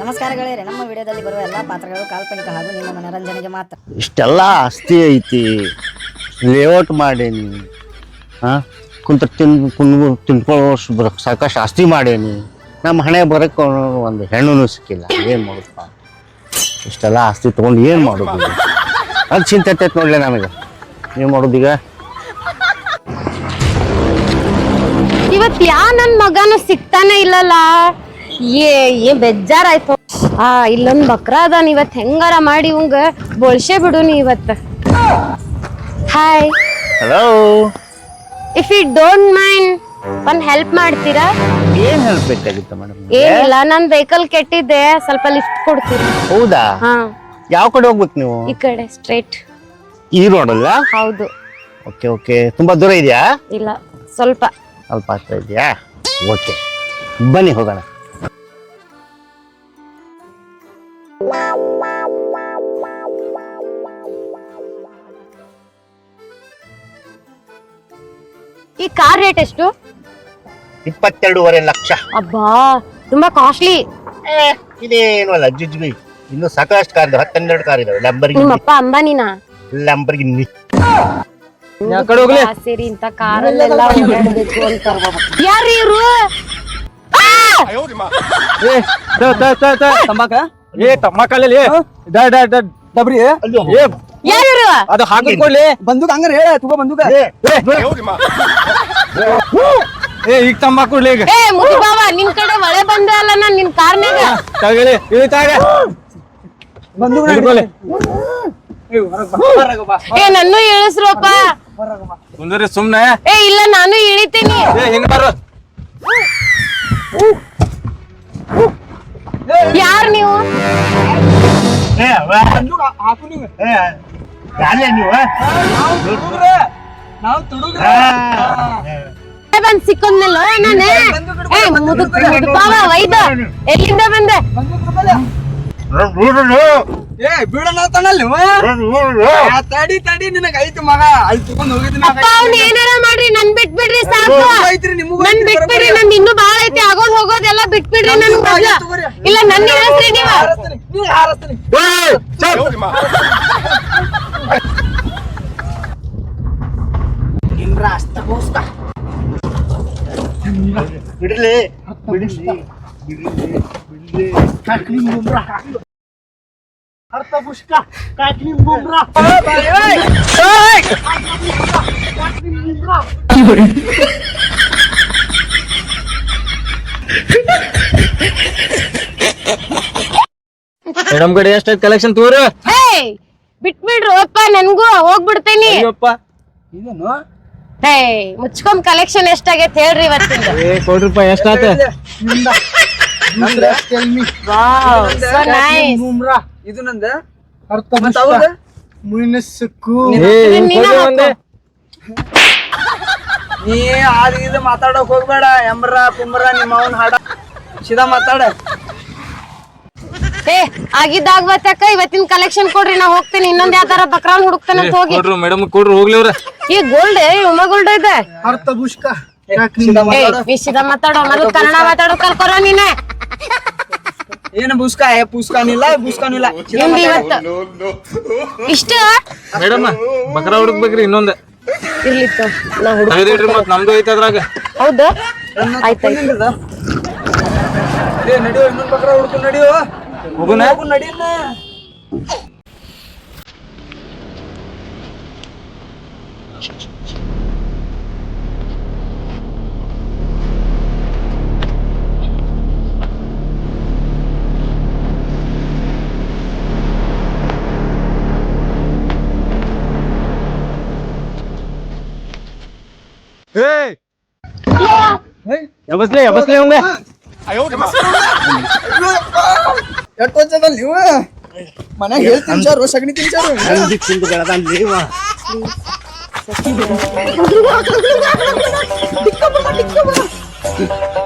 ನಮಸ್ಕಾರ ಗೆಳೆಯರೆ ನಮ್ಮ ವಿಡಿಯೋದಲ್ಲಿ ಬರುವ ಎಲ್ಲ ಪಾತ್ರಗಳು ಕಾಲ್ಪನಿಕ ಹಾಗೂ ನಿಮ್ಮ ಮನೋರಂಜನೆಗೆ ಮಾತ್ರ. ಇಷ್ಟೆಲ್ಲ ಆಸ್ತಿ ಐತಿ. ಲೇಔಟ್ ಮಾಡೇನಿ. ಹಾಂ ಕುಂತ ತಿನ್ ಕುಂದು ತಿನ್ಕೊಳ್ಳೋಷ್ಟು ಬರೋಕೆ ಸಾಕಷ್ಟು ಆಸ್ತಿ ಮಾಡೇನಿ. ನಮ್ಮ ಹಣೆ ಬರೋಕ್ಕೆ ಒಂದು ಹೆಣ್ಣು ಸಿಕ್ಕಿಲ್ಲ. ಏನು ಮಾಡೋದಪ್ಪ ಇಷ್ಟೆಲ್ಲ ಆಸ್ತಿ ತೊಗೊಂಡು ಏನು ಮಾಡೋದು? ಅದು ಚಿಂತೆ ಐತೆ ನೋಡಲಿ ನಮಗೆ. ಏನು ಮಾಡೋದು ಈಗ? ಇವತ್ತು ಯಾ ನನ್ನ ಮಗನು ಸಿಗ್ತಾನೆ ಇಲ್ಲಲ್ಲ? ಏ ಏ ಬೇಜಾರಾಯ್ತು. ಆ ಇಲ್ಲೊಂದ್ ಬಕ್ರ ಅದಾನ ಇವತ್. ಹೆಂಗಾರ ಮಾಡಿ ಇವಂಗ ಬೋಳ್ಸೆ ಬಿಡುನಿ ಇವತ್. Hi hello if you don't mind ಒಂದ್ ಹೆಲ್ಪ್ ಮಾಡ್ತೀರಾ? ಏನ್ ಹೆಲ್ಪ್ ಬೇಕಾಗಿತ್ತು ಮೇಡಮ್ ಏನಿಲ್ಲ ನನ್ ವೆಹಿಕಲ್ ಕೆಟ್ಟಿದ್ದೆ. ಸ್ವಲ್ಪ ಲಿಫ್ಟ್ ಕೊಡ್ತೀರಿ ಹೌದಾ? ಹಾ. ಯಾವ ಕಡೆ ಹೋಗ್ಬೇಕು ನೀವು? ಈ ಕಡೆ ಸ್ಟ್ರೈಟ್ ಈ ರೋಡಲ್ಲ ಹೌದು. ಓಕೆ ಓಕೆ ತುಂಬಾ ದೂರ ಇದೆಯಾ? ಇಲ್ಲ ಸ್ವಲ್ಪ. ಸ್ವಲ್ಪ ಆಗ್ತಾ ಇದೆಯಾ? ಓಕೆ ಬನ್ನಿ ಹೋಗೋಣ. ಈ ಕಾರ್ ರೇಟ್ ಎಷ್ಟು? ಇಪ್ಪತ್ತೆರಡೂವರೆ ಲಕ್ಷ. ಅಬ್ಬಾ ತುಂಬಾ ಕಾಸ್ಟ್ಲಿ ಏ, ಇದೇನು ಅಲ್ಲ ಜುಜ್ಬಿ ಇನ್ನು ಸಾಕಷ್ಟು ಕಾರ್ ಇದಾವೆ ಹತ್ತೆರಡು ಕಾರ್ ಇದಾವೆ ಲಂಬರ್ಗಿ ನಿಮ್ಮಪ್ಪ ಅಂಬಾನಿನಾ? ಲಂಬರ್ಗಿನಿ ಸೇರಿ ಇಂತ ಕಾರಲ್ಲೆಲ್ಲ ಓಡಾಡ್ಬೇಕು ಅಂತ ಯಾರು ಇವ್ರು? ತಂಬಾಕ? ಏ ತಂಬಾಕಲ್ಲಿ ಡಬ್ರಿ ಏ ಯಾರು ಅದು ಹಾಕಿಕೊಳ್ಳಿ ಬಂದೂಕ್ ಹಂಗಾರ ಹೇಳ ತುಗ ಬಂದೂಕ. ಏ ಈಗ ತಂಬಾಕು ಕೊಡ್ಲಿ ಈಗ. ಏ ಮುದಿ ಬಾವ ನಿನ್ ಕಡೆ ಮಳೆ ಬಂದ ಅಲ್ಲ ನಾನ್ ನಿನ್ ಕಾರ್ನ್ಯಾಗ. ತಗಲಿ ಇಳಿತಾಗ ಬಂದೂಕ್ ಹಿಡ್ಕೊಳ್ಳಿ ಏ ನನ್ನೂ ಇಳಿಸ್ರಪ್ಪ. ಕುಂದ್ರಿ ಸುಮ್ನೆ. ಏ ಇಲ್ಲ ನಾನು ಇಳಿತೀನಿ. ಏ ಹಿಂಗ್ ಬರ್ರು ಯಾರ್ ನೀವು. ಏ, ಬಂದ್ ಸಿಕ್ಕೊಂದ್ನಲ್ಲ ನಾನೇ? ಏ ಮುದುಕ್ ಮುದುಪಾವ ವೈದ ಎಲ್ಲಿಂದ ಬಂದೆ? ಏ ಬಿಡಣ ತಣ್ಣಲ್ಲಿ ತಡಿ ತಡಿ ನಿನಗ ಐತಿ ಮಗ. ಅಲ್ಲಿ ತಗೊಂಡ್ ಹೋಗಿದ್ದೀನಿ ಅಪ್ಪ ಅವ್ನ ಏನಾರ ಮಾಡ್ರಿ ನನ್ ಬಿಟ್ಬಿಡ್ರಿ ಸಾಕು. ಐತ್ರಿ ನಿಮಗೂ ನನ್ ಬಿಟ್ಬಿಡ್ರಿ ನನ್ ಇನ್ನೂ ಬಾಳ ಐತಿ ಆಗೋದ್ ಹೋಗೋದೆಲ್ಲ ಬಿಟ್ಬಿಡ್ರಿ ನನ್ ಇಲ್ಲ ನನ್ನ ನೀವ. ಹಾರಸ್ತೀನಿ ಬಿಡ್ಲಿ. ಬಿಡ್ಲಿ. ಬಿಡ್ಲಿ ಬಿಡ್ಲಿ. ಕಾಕ್ಲಿ ಬುಮ್ರಾ ಅರ್ಥ ಪುಷ್ಕ. ಕಾಕ್ಲಿ ಬುಮ್ರಾ ಮೇಡಮ್ ಕಡೆ ಎಷ್ಟೈತ್ ಕಲೆಕ್ಷನ್ ತೋರು ಹೇ ಬಿಟ್ಬಿಡ್ರು ಅಪ್ಪ ನನ್ಗೂ ಹೋಗ್ಬಿಡ್ತೇನಿ. ಅಯ್ಯಪ್ಪ. ಇದೇನು? ಹೇ ಮುಚ್ಕೊಂಡ್ ಕಲೆಕ್ಷನ್ ಎಷ್ಟಾಗೈತೆ ಹೇಳ್ರಿ ಇವತ್ತಿಂದ. ಏ ಕೋಟಿ ರೂಪಾಯಿ ಎಷ್ಟಾತ? ವಾವ್ ಸೊ ನೈಸ್ ಇದು ನಂದ? ಏ ಹಾಕು. ಒಂದೇ. ನೀ ಆದ ಇದು ಮಾತಾಡಕ್ ಹೋಗ್ಬೇಡ ಎಂಬ್ರ ಕುಂಬ್ರ ನಿಮ್ಮ ಅವನ್ ಹಾಡ. ಸೀದಾ ಮಾತಾಡ. ಏ ಆಗಿದ್ದಾಗ ಬತ್ತಕ್ಕ ಇವತ್ತಿನ ಕಲೆಕ್ಷನ್ ಕೊಡ್ರಿ ನಾ ಹೋಗ್ತೇನೆ. ಇನ್ನೊಂದ್ ಯಾವ್ದಾರ ತರ ಬಕ್ರಾನ್ ಹುಡುಕ್ತೇನೆ ಅಂತ ಹೋಗಿ. ಕೊಡ್ರು ಮೇಡಮ್ ಕೊಡ್ರು ಹೋಗ್ಲಿ ಅವ್ರ. ಈ ಗೋಲ್ಡ್ ಉಮ ಗೋಲ್ಡ್ ಇದೆ. ಅರ್ಥ ಪುಷ್ಕ ವಿಷಯದ ಮಾತಾಡೋ? ಮೊದಲು ಕನ್ನಡ ಮಾತಾಡೋ ಕಲ್ಕೊರ ನೀನೆ. ಏನ್ ಬುಸ್ಕ ಏ ಪುಸ್ಕಾನಿಲ್ಲ ಬುಸ್ಕಾನಿಲ್ಲ ನಿಮ್ದು ಇವತ್ತು. ಇಷ್ಟ? ಮೇಡಮ್ ಬಕ್ರಾ ಹುಡುಕ್ಬೇಕ್ರಿ ಇನ್ನೊಂದ್. ಇರ್ಲಿತ್ತು ನಾ ಹುಡುಗ ತೆಗೆದಿಡ್ರಿ ಮತ್ ನಮ್ದು ಐತೆ ಅದ್ರಾಗ. ಹೌದು? ಆಯ್ತಾಯ್ತು ಏ ನಡಿಯೋ ಇನ್ನೊಂದ್ ಬಕ್ರ ನಡಿಯೋ. ಹೋಗುನ ನಡಿಯನ್ನ ಎಬಸ್ಲೆ ಎಬಸ್ಲೆ ಅವಂಗ ಎಷ್ಟ್ ವರ್ಷದಲ್ಲಿ ನೀವು? ಮನ್ಯಾಗ ಹೇಳ್ ತಿನ್ಸಾರು ಸಗಣಿ ತಿನ್ಸಾರು ಅಂದಿ ತಿಂದು ಬೆಳೆದಾನ್ ನೀವ.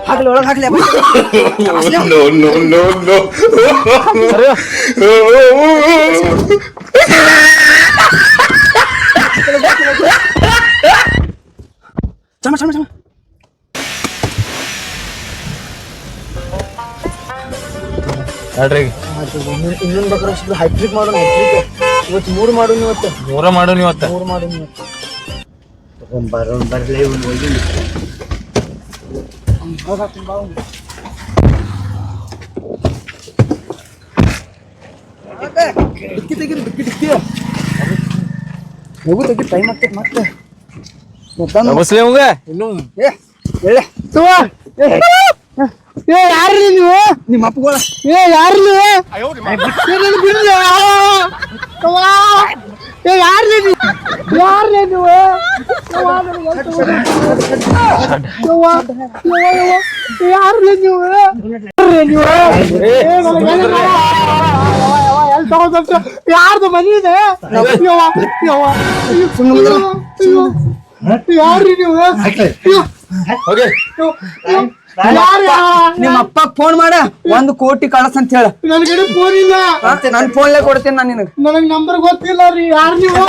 ಹಾಕ್ಲಿ ಒಳಗ್ ಹಾಕ್ಲಿ ಚಮ ಚಮ ಚಮ. ಹೇಳ್ರಿ ಇನ್ನೊಂದ್ ಬಕ್ರ ಹೈಟ್ರಿಕ್ ಮಾಡೋಣ ಹೈಟ್ರಿಕ್ ಇವತ್ತು ಮೂರು ಮಾಡೋಣ ಇವತ್ತು ಮೂರ ಮಾಡೋಣ ಇವತ್ತು ಮೂರು ಮಾಡೋಣ ಇವತ್ತು ಬರ್ಲಿ ಹೋಗಿ ಡಿಕ್ಕಿ ತೆಗೀರಿ ಡಿಕ್ಕಿ ಡಿಕ್ಕಿ ಹೋಗು ತೆಗಿ ಟೈಮ್ ಆಗ್ತೈತೆ ಮತ್ತೆ. ಮತ್ತೊಂದು ಬಸ್ಲಿ ಅವಂಗ ಏ ಹೇಳ. ಏ ಯಾರು ನೀವು? ನಿಮ್ಮ ಅಪ್ಪಗಳ ಏ ಯಾರು ನೀವು? ಬಿಡ್ಲಿ ಏ ಯಾರು ನೀವು? ಯಾರು ನೀವು? ಯಾರು ನೀವು? ಯಾರ್ದು ಮನಿ ಇದೆ? ಯಾರ್ರಿ ನೀವು? ನಿಮ್ಮ ಅಪ್ಪ ಫೋನ್ ಮಾಡ ಒಂದ್ ಕೋಟಿ ಕಳಸ್ ಅಂತ ಹೇಳ. ನನ್ ಕಡೆ ಫೋನ್ ಇಲ್ಲ ನನ್ ಫೋನ್ಲೇ ಕೊಡ್ತೀನಿ ನಾನು ನಿನಗೆ. ನನಗ್ ನಂಬರ್ ಗೊತ್ತಿಲ್ಲ ರೀ. ಯಾರ್ ನೀವು?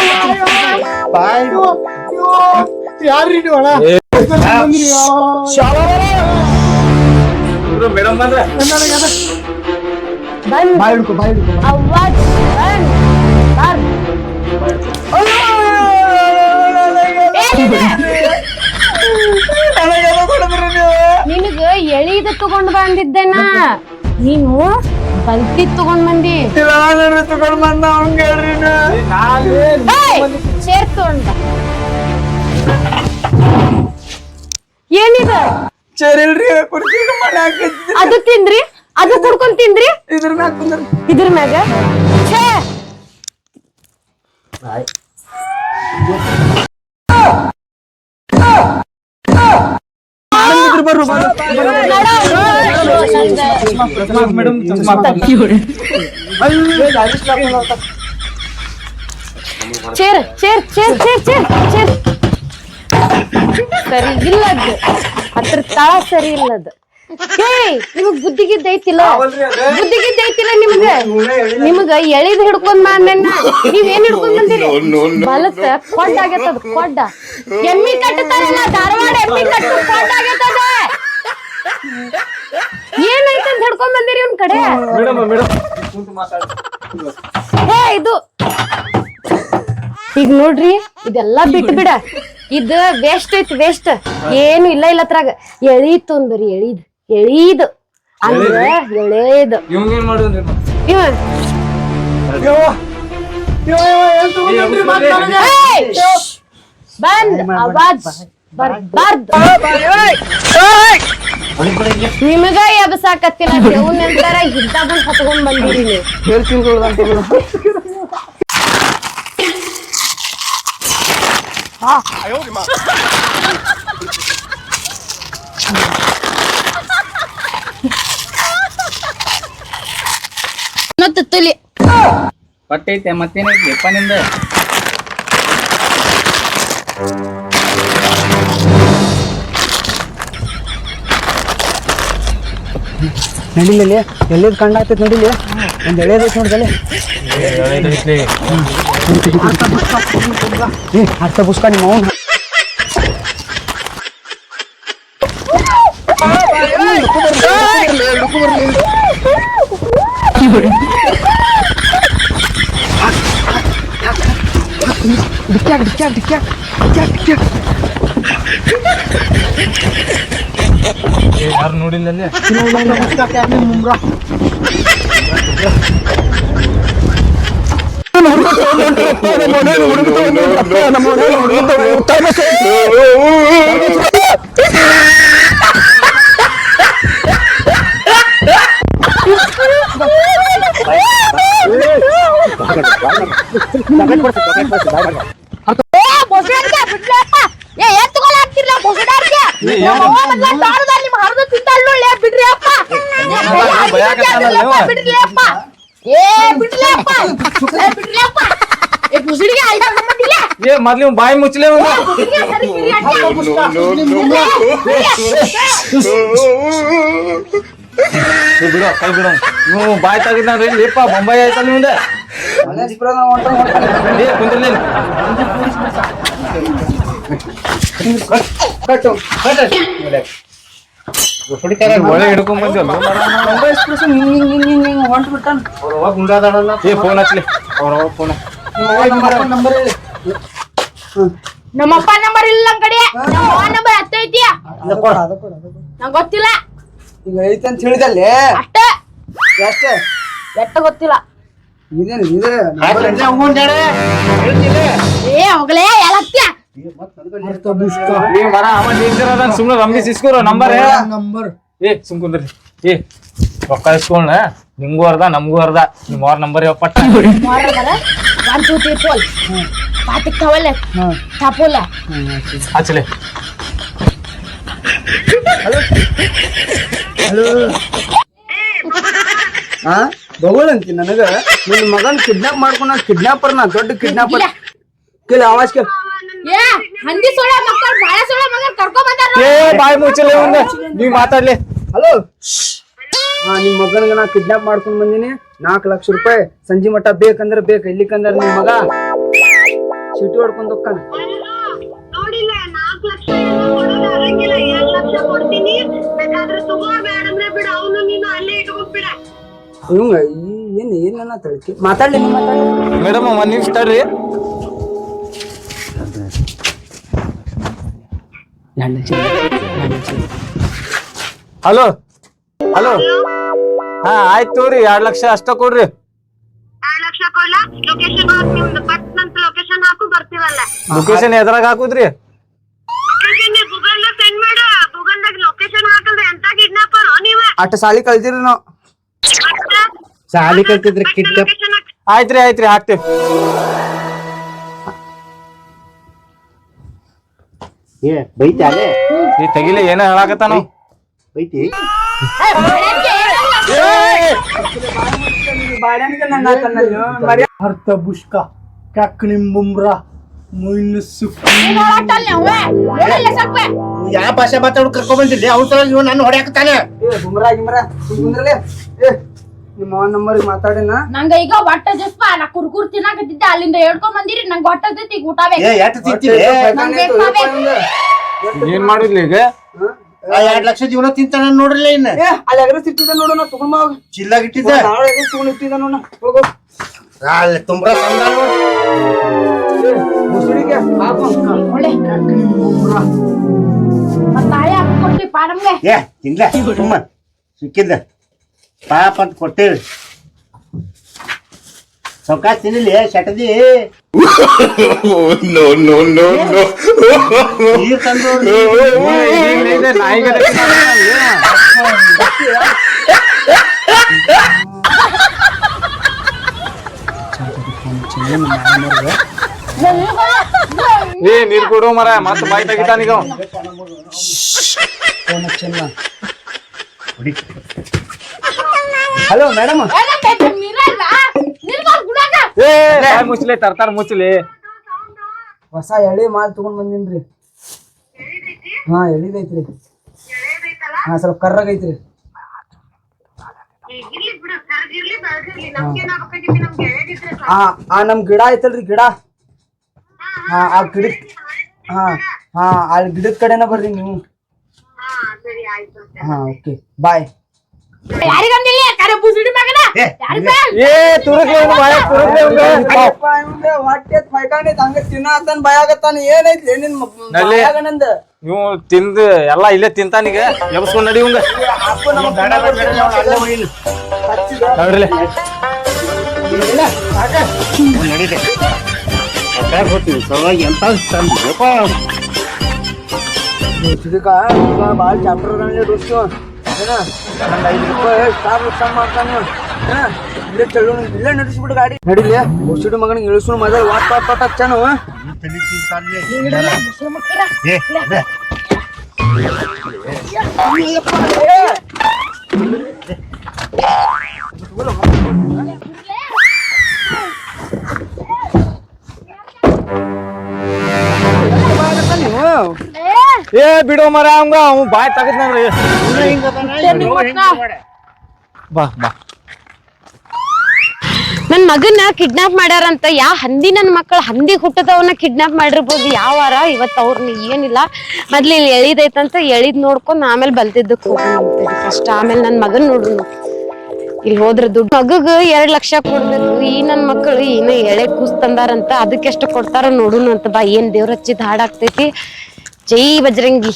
ಯಾರ್ರಿ ನೀವು ಅಣ್ಣ? ಮೇಡಮ್ ಬಂದ್ರ. ಬಂದ್ ಬಾಯ್ ಹಿಡ್ಕೊ ಬಾಯ್ ಹಿಡ್ಕೊ. ನಿನಗ ಎಳಿದ ತಗೊಂಡ್ ಬಂದಿದ್ದೇನ? ನೀನು ಬಲ್ತಿ ತಗೊಂಡ್ ಬಂದಿ. ತಗೊಂಡ್ ಬಂದ! ಚೇರ್. ಏನಿದ? ಇಲ್ರಿ ಅದು ತಿಂದ್ರಿ? ಅದು ಕುಡ್ಕೊಂಡ್ ತಿಂದ್ರಿ? ಇದ್ರ ಮ್ಯಾಗ ಇದ್ರ ಮ್ಯಾಗ? ಛೇ ಇದ್ರ ಬರ್ರು madam chair chair chair chair chair chair ಸರಿ ಇಲ್ಲದ ಅದ್ರ ತಳ ಸರಿ ಇಲ್ಲದ ನಿಮಗ್ ಬುದ್ಧಿಗಿದ್ದ ಐತಿಲ್ಲ ಬುದ್ಧಿಗಿದ್ದ ಐತಿಲ್ಲ ನಿಮ್ಗ? ನಿಮಗ ಎಳಿದ್ ಹಿಡ್ಕೊಂಡ್ ಬಂದೇನ ನೀವೇನ್ ಏನ್ ಹಿಡ್ಕೊಂಡ್ ಬಂದಿರಿ? ಬಲತ್ತ ಕೊಡ್ಡ ಆಗೇತದ ಕೊಡ್ಡ ಎಮ್ಮಿ ಕಟ್ಟತಾರಲ್ಲ ಧಾರವಾಡ ಎಮ್ಮಿ ಕಟ್ಟು ಕೊಡ್ಡ ಆಗೇತದ ಏನೈತೆ ಅಂತ ಹಿಡ್ಕೊಂಡ್ ಬಂದಿರಿ ಒಂದ್ ಕಡೆ? ಹೇ ಇದು. ಈಗ ನೋಡ್ರಿ ಇದೆಲ್ಲಾ ಬಿಟ್ಟು ಬಿಡ. ಇದು ವೇಸ್ಟ್ ಐತಿ ವೇಸ್ಟ್ ಏನು ಇಲ್ಲ ಇಲ್ಲ ಅದ್ರಾಗ ಎಳೀತು ಅಂದ್ರಿ ಎಳೀದ್. ಎಳೀದ್. ಅಂದ್ರೆ ಎಳೇದ್? ಇವಂಗ ಏನ್ ಮಾಡಿದ್ರಿ ಇವ! ಬಂದ್ ಅವಾಜ್ ಬರ್ಬಾರ್ದು. ನಿಮಗ ಎಬ್ಸಾಕತ್ತಿಲ್ಲ ದೇವ್ ನಂತರ ಇದ್ದ ಬಂದ್ ಹತ್ಕೊಂಡ್ ಬಂದಿರಿ ನೀವು. ಹೇಳ್ತೀನಿ ಅಂತ ಹೇಳು ಮತ್ತೆ ತುಲಿ ಪಟ್ಟೈತೆ ಮತ್ತೇನೈತಿ ಅಪ್ಪನಿಂದ ನಡಿಲಿ ಎಲ್ಲಿದ್ ಕಂಡ ಆಗ್ತೈತಿ ನಡಿಲಿ ಒಂದ್ ಎಳೆದೈತಿ ನೋಡ್ದಲ್ಲಿ ಅರ್ಥ ಪುಸ್ತಕ ನಿಮ್ಮ ಅವ್ನ ಡಿಕ್ಕ್ಯಾಕ್ ಡಿಕ್ಕ್ಯಾಕ್ ಡಿಕ್ಕ್ಯಾಕ್ ಡಿಕ್ಕ್ಯಾಕ್ ಡಿಕ್ಕ್ಯಾಕ್ ಯಾರು ನೋಡಿಲ್ಲ ಅಲ್ಲಿ? ಏ ಮೊದ್ಲು ಇವ್ನ್ ಬಾಯಿ ಮುಚ್ಚಲೇ ಬಿಡು ಕೈ ಬಿಡು. ನೀವು ಬಾಯ್ ತೆಗಿದ್ರಿ ಲೇಪ ಬೊಂಬಾಯಿ ಆಯ್ತಲ್ಲ ನಿಮ್ದೆ? ಏ ಕುಂದ್ರಲಿ ಕಟ್ಟು ಒಳಗೆ ಹಿಡ್ಕೊಂಡ್ ಬಂದಿಲ್ಲ ಹೊಂಟ್ ಬಿಟ್ಟಾನ? ಏ ಫೋನ್ ಹಚ್ಲಿ. ಫೋನ್ ನಂಬರ್ ಹೇಳಿ. ನಮ್ಮಪ್ಪ ನಂಬರ್ ಇಲ್ಲ ಕಡೆ ನಮ್ಮ ನಂಬರ್ ಹತ್ತ ನಂಗೆ ನಂಗ್ ಗೊತ್ತಿಲ್ಲ. ಈಗ ಐತೆ ಅಂತ ಹೇಳಿದಲ್ಲಿ? ಅಷ್ಟೇ. ಎಷ್ಟ? ಎಟ್ಟ ಗೊತ್ತಿಲ್ಲ. ಇದೇನು ಇದೇ ಏ ಹೋಗ್ಲೇ ಎಲ್ಲತ್ಯ ಸುಮ್ನೆ ರಮ್ಮಿಸ್ ಇಸ್ಕೋರು ನಂಬರ್ ನಂಬರ್. ಏ ಸುಮ್ ಕುಂದ್ರಿ. ಏ ರೊಕ್ಕ ಇಸ್ಕೊಂಡ ನಿಮ್ಗೂ ಅರ್ಧ ನಮ್ಗೂ ಅರ್ಧ. ನಿಮ್ ಅವ್ರ ನಂಬರ್ ಯಾವ ಪಟ್ಟ. ಒನ್ ಟೂ ತ್ರೀ ಫೋರ್ ಪಾತಿಕ್ ತವಲ್ಲ ತಪೋಲ ಹಚ್ಚಲೆ ಹಾ ಬಗುಳ್ ಅಂತಿ ನನಗ. ನಿನ್ ಮಗನ್ ಕಿಡ್ನಾಪ್ ಮಾಡ್ಕೊಂಡ ಕಿಡ್ನಾಪರ್ ನಾ ದೊಡ್ಡ ಕಿಡ್ನಾಪರ್ ಕೇಳಿ ಆವಾಜ್ ಕೇಳ. ಏ ಹಂದಿ ಸೋಳ ಮಕ್ಕಳು ಬಾಳ ಸೋಳ ಮಗನ್ ಕರ್ಕೊಂಡ್ ಬಂದಾರ ಏ ಬಾಯ್ ಮುಚ್ಚಲೆ ಒಂದು ನೀವ್ ಮಾತಾಡ್ಲಿ. ಹಲೋ ಹಾ ನಿಮ್ ಮಗನಿಗೆ ನಾ ಕಿಡ್ನಾಪ್ ಮಾಡ್ಕೊಂಡ್ ಬಂದಿನಿ. ನಾಲ್ಕು ಲಕ್ಷ ರೂಪಾಯಿ ಸಂಜೆ ಮಟ್ಟ ಬೇಕಂದ್ರ ಬೇಕು ಇಲ್ಲಿಕಂದ್ರ ನಿಮ್ ಮಗ. ಚೀಟಿ ಹೊಡ್ಕೊಂಡ್ ಹೋಗ್ತಾನ. ಇವಂಗ ಏನ್ ಏನ ತಳಕಿ ಮಾತಾಡ್ಲಿ ಮೇಡಮ್ ಒಂದ್ ನಿಮಿಷ ತಡ್ರಿ. ಹಲೋ. ಹಲೋ. ಹಾ ಆಯ್ತು ತೋರಿ ಎರಡ್ ಲಕ್ಷ ಅಷ್ಟ ಕೊಡ್ರಿ. ಎರಡ್ ಲಕ್ಷ ಕೊಡ್ಲ? ಲೊಕೇಶನ್ ಎದ್ರಾಗ ಒಂದು ಪಟ್ ನಂತ ಲೊಕೇಶನ್ ಹಾಕು ಬರ್ತೀವಲ್ಲ ಲೊಕೇಶನ್ ಎದ್ರಾಗ ಹಾಕುದ್ರಿ ಲೊಕೇಶನ್ ನೀವು ಗೂಗಲ್ ದಾಗ ಸೆಂಡ್ ಮಾಡು ಗೂಗಲ್ ದಾಗ ಲೊಕೇಶನ್ ಹಾಕಲ್ರಿ ಎಂತ ಕಿಡ್ನಾಪರ್ ನೀವ ಅಟ್ಟ ಸಾಲಿ ಕಲ್ತಿರಿ ನಾವು. ಸಾಲಿ ಕಲ್ತಿದ್ರೆ ಕಿಟ್ಟ ಆಯ್ತ್ರಿ ಆಯ್ತ್ರಿ ಹಾಕ್ತೇವ್. ಏ ಬೈತಿ ಅಲೆ ಈ ತೆಗಿಲಿ ಏನ ಹೇಳಾಕತ್ತಾನ ಬೈತಿ? ಅರ್ಥ ಬುಷ್ಕ ಕ್ಯಾಕ್ ನಿಂಬುಮ್ರ ಮುಯಿನ್ ಸುಕ್ ಯಾವ ಭಾಷೆ ಮಾತಾಡ್ ಕರ್ಕೊಂಡ್ ಬಂದಿಲ್ಲ ಅವ್ರ ಸಲ ಇವ್ ನಾನು ಹೊಡ್ಯಾಕತ್ತಾನೆ. ಏ ಗುಮ್ರಾ ಗಿಮ್ರಾ ಸುಮ್ ಕುಂದ್ರಲೇ ಏ ನಿಮ್ಮ ಅವನ ನಂಬರ್ಗೆ ಮಾತಾಡಿನ? ನಂಗ ಈಗ ಹೊಟ್ಟ ಜಸ್ಪ ನಾ ಕುರ್ಕುರ್ ತಿನ್ನಾಕತ್ತಿದ್ದೆ ಅಲ್ಲಿಂದ ಹೇಳ್ಕೊಂಡ್ ಬಂದಿರಿ ನಂಗ ಹೊಟ್ಟ ಜೊತೆ ಊಟ ಬೇಕು. ಏನ್ ಮಾಡಿರ್ಲಿ ಈಗ? ಎರಡ್ ಲಕ್ಷ ಜೀವನ ತಿಂತಾನ ನೋಡ್ರಿಲ್ಲ ಇನ್ನ. ಏ ಅಲ್ಲಿ ಅಗ್ರೆಸ್ ಸಿಟ್ಟಿದ ನೋಡು ನಾ ತಗೊಂಡ್ ಬಾ ನಾಳೆ ತಗೊಂಡ್ ಇಟ್ಟಿದ್ದ ನೋಡ ಹೋಗು. ಅಲ್ಲಿ ತುಂಬ್ರ ಸಂದಾನ ಏ, ನಮ್ಗೆ ಏ ತಿನ್ಲ ಸುಮ್ಮ ಸಿಕ್ಕಿದ್ದ ಪಾಪ ಅಂತ ಕೊಟ್ಟೇವಿ ಸೌಕಾಶ ತಿನ್ನಲಿ ಶಟದಿ ನೀರ್ ತಂದು ನಾಯಿಗೆ ಏ ನೀರ್ ಕೊಡು ಮರ ಮತ್ತೆ ಬಾಯಿ ತೆಗಿತಾನೀಗ. Hello madam. ಏ ಮುಚ್ಚಲೆ ತರ್ತಾರ ಮುಚ್ಚಲಿ ಹೊಸ ಎಳೆ ಮಾಲ್ ತಗೊಂಡ್ ಬಂದಿನ್ರಿ. ಹಾ ಎಳಿದೈತ್ರಿ. ಹಾ ಸ್ವಲ್ಪ ಕರ್ರಾಗೈತ್ರಿ. ಹಾ ಬಿಡು ಕರ್ಗಿರ್ಲಿ ಬೆಳ್ಗಿರ್ಲಿ ನಮ್ಗೇನ್ ಆಗ್ಬೇಕಾಗಿತ್ತು? ನಮ್ಗೆ ಹೇಳಿದ್ರೆ ಆ ಆ ನಮ್ ಗಿಡ ಐತಲ್ರಿ ಗಿಡ. ಹಾ ಆ ಗಿಡ ಹಾ ಹಾ ಅಲ್ಲಿ ಗಿಡದ ಕಡೆನ ಬರ್ರಿ ನೀವು. ಹಾ ಸರಿ ಆಯ್ತು ಹಾ ಓಕೆ ಬಾಯ್ ಯಾರಿಗಂದಿಲ್ಲ ಕರೆ ಬುಸುಡಿ ಮಗನ ಏ, ಏ ತುರುಕ್ಲಿ ಅವ್ನು ಬಾಯ ತುರುಕ್ಲಿ ಅವ್ನು. ಹೊಟ್ಟೆ ಪೈಕಾಣಿ ಹಂಗ ತಿನ್ನತಾನ ಭಯಾಗತ್ತಾನ ಏನೈತಿ ನಿನ್ನಲ್ಲಿ. ಬಾಯಾಗನಂದ ಇವ್ ತಿಂದ್ ಎಲ್ಲಾ ಇಲ್ಲೇ ತಿಂತಾನೀಗ ಎಬ್ಸ್ಕೊಂಡ್ ನಡಿ ಇವಂಗ. ಹಾಕು ನಮ್ಮ ಬೇಡ ಬೇಡ ಬೇಡ ನಾವು ಅಲ್ಲೇ ಒಯ್ಯಿಲ್ಲ. ನೋಡ್ರಿ ನಡೀತೆ ಹೊಟ್ಯಾಗ ಹೋಗ್ತೀವಿ ಸಲುವಾಗಿ ಎಂತ ತಂದಪ್ಪ ಚಿಡಿಕ ಭಾಳ ಚಾಪ್ಟರ್ ಅದಾನೆ ದೋಸ್ತು ಏನ ಒಂದ್ ಐದು ರೂಪಾಯಿ ಸ್ಟಾರ್ ನುಕ್ಸಾನ್ ಮಾಡ್ತಾನೆ ಇಲ್ಲೇ ಚಲೋ ಇಲ್ಲೇ ಗಾಡಿ ನಡಿಲಿ ಮುಸುಡಿ ಮಗನಿಗೆ ಇಳಿಸು ಮೊದಲು ವಾಟ್ ವಾಟ್ ವಾಟ್ ಹಚ್ಚಾನು. ಏ ಬಿಡೋ ಮರ ಅವಂಗ ಅವ್ ಬಾಯ್ ತೆಗದ್ನಂದ್ರಿ ಬಾ ಬಾ. ನನ್ ಮಗನ್ನ ಕಿಡ್ನಾಪ್ ಮಾಡ್ಯಾರಂತ ಯಾ ಹಂದಿ ನನ್ ಮಕ್ಕಳು ಹಂದಿ ಹುಟ್ಟದವನ್ನ ಕಿಡ್ನಾಪ್ ಮಾಡಿರ್ಬೋದು ಯಾವಾರ ಇವತ್ ಇವತ್ತು ಅವ್ರನ್ನ ಏನಿಲ್ಲ. ಮೊದ್ಲು ಇಲ್ಲಿ ಎಳಿದೈತಂತ ಎಳಿದ್ ನೋಡ್ಕೊಂಡ್ ಆಮೇಲೆ ಬಲ್ತಿದ್ದಕ್ ಫಸ್ಟ್ ಆಮೇಲೆ ನನ್ ಮಗನ್ ನೋಡ್ರು ಇಲ್ಲಿ ಹೋದ್ರ ದುಡ್ಡು ಮಗಗ್ ಎರಡ್ ಲಕ್ಷ ಕೊಡ್ಬೇಕು ಈ ನನ್ ಮಕ್ಕಳು ಇನ್ನ ಎಳೆ ಕೂಸ್ ತಂದಾರಂತ ಅದಕ್ಕೆಷ್ಟು ಕೊಡ್ತಾರ ನೋಡುನು ಅಂತ ಬಾ. ಏನ್ ದೇವ್ರ ಹಚ್ಚಿದ್ ಹಾಡಾಗ್ತೈತಿ ಜೈ ಬಜರಂಗಿ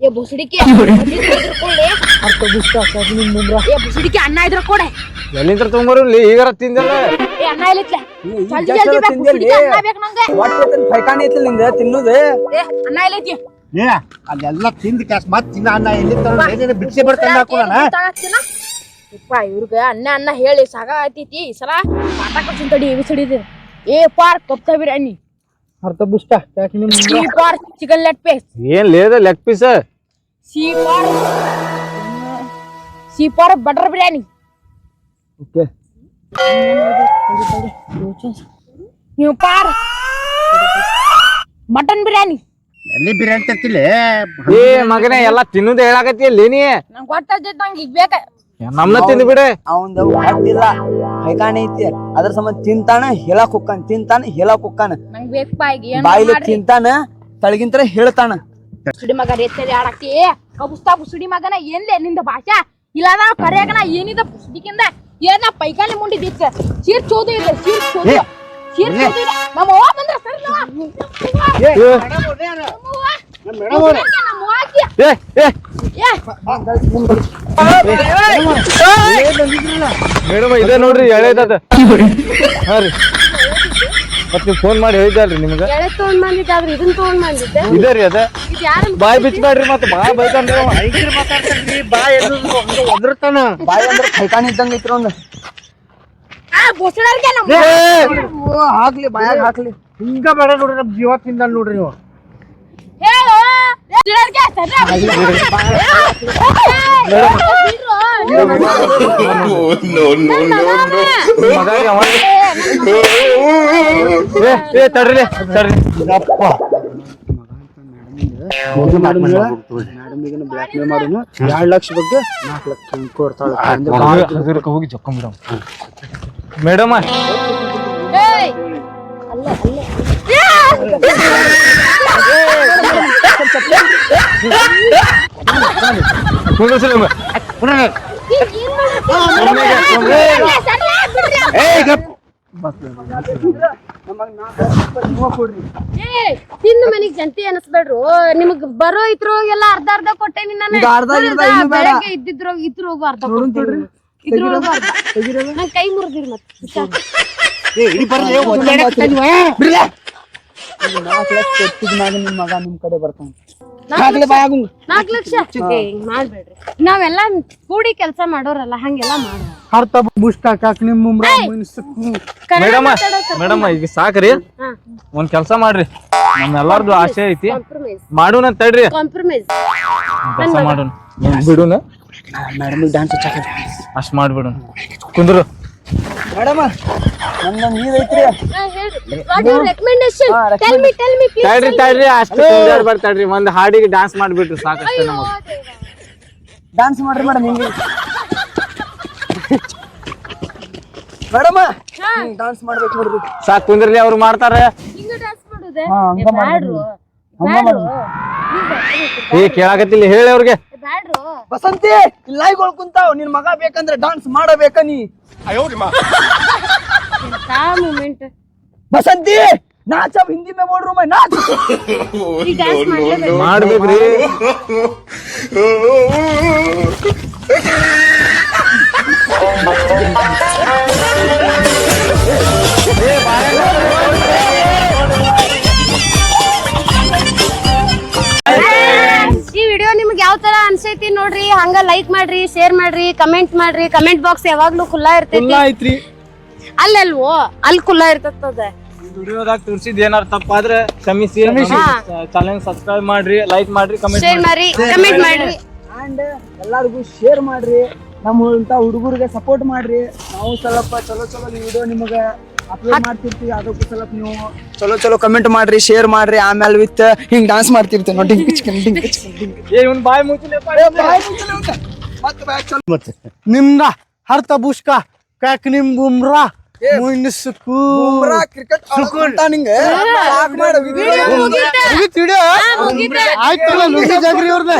ಏ ಬುಸುಡಿಕೆ ಏ ಬುಸುಡಿಕೆ ಅನ್ನ ಇದ್ರ ಕೊಡೆ? ಎಲ್ಲಿದ್ರು ತೊಗೊಂಬರ್ಲಿ ಈಗಾರ ತಿಂದಲ್ಲ ಏ ಅನ್ನ ಇಲ್ಲಿತ್ಲೆ ಜಲ್ದಿ ಜಲ್ದಿ ಬೇಕು ಬುಸುಡಿಕೆ ಅನ್ನ ಬೇಕು ನಂಗೆ. ಹೊಟ್ಟೆ ಫೈಕಾನಿ ಐತಿಲ್ಲ ನಿಂದ ತಿನ್ನುದು? ಏ ಅನ್ನ ಇಲ್ಲೈತಿ ಏ ಅದೆಲ್ಲ ತಿಂದ ಕ್ಯಾಸ್ ಮತ್ ತಿನ್ನ ಅನ್ನ ಎಲ್ಲಿ ಬಿಡ್ಸಿ ಹಾಕೋಣ? ಯಪ್ಪ ಇವ್ರಿಗೆ ಅನ್ನ ಅನ್ನ ಹೇಳಿ ಸಾಗ ಆಯ್ತೈತಿ. ಈ ಸಲ ಕೊಡ್ತೀನಿ ತಡಿ ಬಿಸಿಡಿದ ಏ ಪಾರ್ ಕಪ್ತ ಬಿರಿಯಾನಿ. ಅರ್ಥ ಬುಷ್ಟ ಯಾಕೆ ನಿಮ್ ಸಿ ಪಾರ್ ಚಿಕನ್ ಲೆಗ್ ಪೀಸ್. ಏನ್ ಲೇದ ಲೆಗ್ ಪೀಸ್? ಸಿ ಪಾರ್ ಸಿ ಪಾರ್ ಬಟರ್ ಬಿರಿಯಾನಿ. ಓಕೆ. ನೀವು ಪಾರ್ ಮಟನ್ ಬಿರಿಯಾನಿ. ಎಲ್ಲಿ ಬಿರಿಯಾನಿ ತರ್ತಿಲ್ಲ ಏ ಮಗನೇ ಎಲ್ಲಾ ತಿನ್ನುದ ಹೇಳಾಕತ್ತಿ ಅಲ್ಲಿ ನೀ? ನಂಗೆ ಗೊತ್ತಾಗ್ತೈತಿ ನಂಗೆ ಈಗ ಬೇಕ ನಮ್ನ ತಿಂದು ಬಿಡೆ. ಅವಂದ ಹೊಟ್ಟಿಲ್ಲ. ಫೈಕಾನಿ ಐತಿ. ಅದ್ರ ಸಂಬಂಧ ತಿಂತಾನ ಹೇಳಕ್ ಹೊಕ್ಕಾನ ತಿಂತಾನ ಹೇಳಕ್ ಹೊಕ್ಕಾನ. ನಂಗೆ ಬೇಕಪ್ಪ ಈಗ ಏನು ಬಾಯಿಲೆ ಮಾಡ್ರಿ? ತಿಂತಾನ ತಳಗಿಂತರ ಹೇಳ್ತಾನ. ಸುಡಿ ಮಗ ರೇತ್ಸರಿ ಆಡಾಕ್ತಿ ಕಬುಸ್ತಾ ಬುಸುಡಿ ಮಗನ ಏನ್ಲೆ ನಿಂದ ಭಾಷಾ? ಇಲ್ಲದ ಕರೆಯಕನ ಏನಿದ ಬುಸುಡಿಕಿಂದ ಏನ ಪೈಕಾಲಿ ಮುಂಡಿ ದಿಕ್ಕ ಚೀರ್ ಚೋದು ಇಲ್ಲ ಚೀರ್ ಚೋದು. ಚೀರ್ ಚೋದು ಇಲ್ಲ ನಮ್ಮ ಅವ್ವ ಬಂದ್ರ ಸರಿ ನಮ್ಮ ಏ ಮೇಡಮ್ ಇದೆ ನೋಡ್ರಿ ಎಳೆದದ. ಹಾ ರೀ. ಮತ್ ನೀವ್ ಫೋನ್ ಮಾಡಿ ಹೇಳಿದ್ರಿ ನಿಮ್ಗ. ಇದೇ ರೀ ಅದ. ಬಾಯಿ ಯಾರ ಬಾಯ್ ಬಿಚ್ಬೇಡ್ರಿ ಮತ್ ಬಾಯ್ ಬೈತಾನ್ರಿ ಅವ. ಒದರ್ತಾನ ಬಾಯಿ ಅಂದ್ರೆ ಕೈತಾನ ಇದ್ದಂಗ ಐತ್ರಿ ನಮ್ಮ ಓ, ಹಾಕ್ಲಿ ಬಾಯಾಗ ಹಾಕ್ಲಿ. ಹಿಂಗ ಬೇಡ ನೋಡ್ರಿ ನಮ್ ಜೀವ ತಿಂದ ನೋಡ್ರಿ ನೀವು. ಹೇಳು ಬುಸುಡರ್ಗೆ ಸರಿ ಮಗ ಅವ ಏ ಏ ತಡ್ರಿ ತಡ್ರಿ ಎರಡ್ ಲಕ್ಷ ಬಗ್ಗೆ ನಾಲ್ಕು ಲಕ್ಷ ಕೊಡ್ತಾಳೆ ಹೋಗಿ ಮೇಡಮ್ ಅಲ್ಲ. ಕುಂದ್ರಸಲಿ ತಿಂದು ಮನಿಗ್ ಜಂತಿ ಅನಸ್ಬೇಡ್ರು ನಿಮಗ್ ಬರೋ ಇದ್ರೊಳಗೆಲ್ಲ ಅರ್ಧ ಅರ್ಧ ಕೊಟ್ಟೇನಿ ನಾನು. ಬೆಳಗ್ಗೆ ಇದ್ದಿದ್ರೋಗ ಇದ್ರೊಳಗು ಅರ್ಧ ನನ್ ಕೈ ಮುರಿದಿರಿ ಮತ್ತೆ ಮಗ ನಿಮ್ ಕಡೆ ಬರ್ತಾನ ನಾಲ್ಕು ಲಕ್ಷ. ಮಾಡ್ಬೇಡ್ರಿ. ನಾವೆಲ್ಲ ಕೂಡಿ ಕೆಲಸ ಮಾಡೋರಲ್ಲ ಹಂಗೆಲ್ಲ ಮಾಡ. ಅರ್ಥ ಬುಷ್ಟ ನಿಮ್ ಮೇಡಮ್ ಮೇಡಮ್ ಈಗ ಸಾಕ್ರಿ. ಒಂದ್ ಕೆಲ್ಸ ಮಾಡ್ರಿ. ನಮ್ಮೆಲ್ಲಾರ್ದು ಆಸೆ ಐತಿ. ಕಾಂಪ್ರಮೈಸ್ ಮಾಡೋಣ ತಡ್ರಿ ಕಾಂಪ್ರಮೈಸ್ ಕೆಲಸ ಮಾಡೋಣ. ಬಿಡೋಣ. ಮೇಡಮ್ ಡ್ಯಾನ್ಸ್ ಅಷ್ಟ್ ಮಾಡ್ಬಿಡೋಣ. ಕುಂದ್ರು. ಮೇಡಮ್ ಐತ್ರಿ. ತಡ್ರಿ ತಡ್ರಿ ಅಷ್ಟು ತಡ್ರಿ ಒಂದ್ ಹಾಡಿಗೆ ಡಾನ್ಸ್ ಮಾಡ್ಬಿಟ್ರಿ ಸಾಕಷ್ಟು ನಮಗ್. ಡಾನ್ಸ್ ಮಾಡ್ರಿ ಮೇಡಮ್ ಹಿಂಗೆ. ಮೇಡಮ್ ಡಾನ್ಸ್ ಮಾಡ್ಬೇಕು ನೋಡ್ರಿ. ಸಾಕ್ ಕುಂದ್ರಲಿ ಅವ್ರು ಮಾಡ್ತಾರೆ. ಹಿಂಗ ಹಂಗ ಏ ಕೇಳಾಕತ್ತಿಲ್ಲ ಹೇಳಿ ಅವ್ರಿಗೆ. ಬಸಂತಿ ಲೈವ್ಗಳು ಕುಂತಾವ್. ನಿನ್ ಮಗ ಬೇಕಂದ್ರೆ ಡಾನ್ಸ್ ಮಾಡಬೇಕ ನೀ. ಬಸಂತ ಬಸಂತಿ ನಾಚ ಹಿಂದಿ ಮೇ ಬೋಲ್ ಮೈ ನಾಚ. ಈ ಡ್ಯಾನ್ಸ್ ಮಾಡ್ಲೇಬೇಕು. ಮಾಡ್ಬೇಕ್ರಿ. ಈ ವಿಡಿಯೋ ನಿಮ್ಗೆ ಯಾವ ತರ ಅನ್ಸೈತಿ ನೋಡ್ರಿ? ಹಂಗ ಲೈಕ್ ಮಾಡ್ರಿ ಶೇರ್ ಮಾಡ್ರಿ ಕಮೆಂಟ್ ಮಾಡ್ರಿ. ಕಮೆಂಟ್ ಬಾಕ್ಸ್ ಯಾವಾಗ್ಲೂ ಖುಲ್ಲಾ ಇರ್ತೈತಿ. ಅಲ್ಲಲ್ವೋ? ಅಲ್ ಕುಲ್ಲ ಇರ್ತದ. ವಿಡಿಯೋದಾಗ ತೋರಿಸಿದ್ ಏನಾರ ತಪ್ಪಾದ್ರೆ ಕ್ಷಮಿಸಿ. ಚಾನಲ್ ಸಬ್ಸ್ಕ್ರೈಬ್ ಮಾಡ್ರಿ ಲೈಕ್ ಮಾಡ್ರಿ ಕಮೆಂಟ್ ಶೇರ್ ಮಾಡ್ರಿ. ಕಮೆಂಟ್ ಮಾಡ್ರಿ ಅಂಡ್ ಎಲ್ಲರಿಗೂ ಶೇರ್ ಮಾಡ್ರಿ. ನಮ್ಮ ಇಂಥ ಹುಡುಗರಿಗೆ ಸಪೋರ್ಟ್ ಮಾಡ್ರಿ. ನಾವು ಸ್ವಲ್ಪ ಚಲೋ ಚಲೋ ವಿಡಿಯೋ ನಿಮಗೆ ಅಪ್ಲೋಡ್ ಮಾಡ್ತಿರ್ತೀವಿ. ಅದಕ್ಕೂ ಸ್ವಲ್ಪ ನೀವು ಚಲೋ ಚಲೋ ಕಮೆಂಟ್ ಮಾಡ್ರಿ ಶೇರ್ ಮಾಡ್ರಿ. ಆಮೇಲೆ ವಿತ್ ಹಿಂಗ್ ಡಾನ್ಸ್ ಮಾಡ್ತಿರ್ತೀವಿ ನೋಡಿ. ಡಿಂಕ್ ಚಿಕನ್ ಡಿಂಕ್ ಚಿಕನ್ ಏ ಇವ್ನ್ ಬಾಯ್ ಮುಚ್ಚಲಿ ಮತ್ತೆ ಬ್ಯಾಕ್ ಚಲೋ ನಿಮ್ದ ಹರ್ತ ಬುಷ್ಕ ಕ್ಯಾಕ್ ನಿಮ್ ಬುಮ್ರಾ ಮುನ್ಸಕು ಕ್ರಿಕೆಟ್ ನಿಂಗೆ? ಸಾಕ್ ಮಾಡು. ಆಯ್ತಲ್ಲ ಲುಂಗಿ ಜಾಗ್ರಿ ಅವ್ರನ್ನ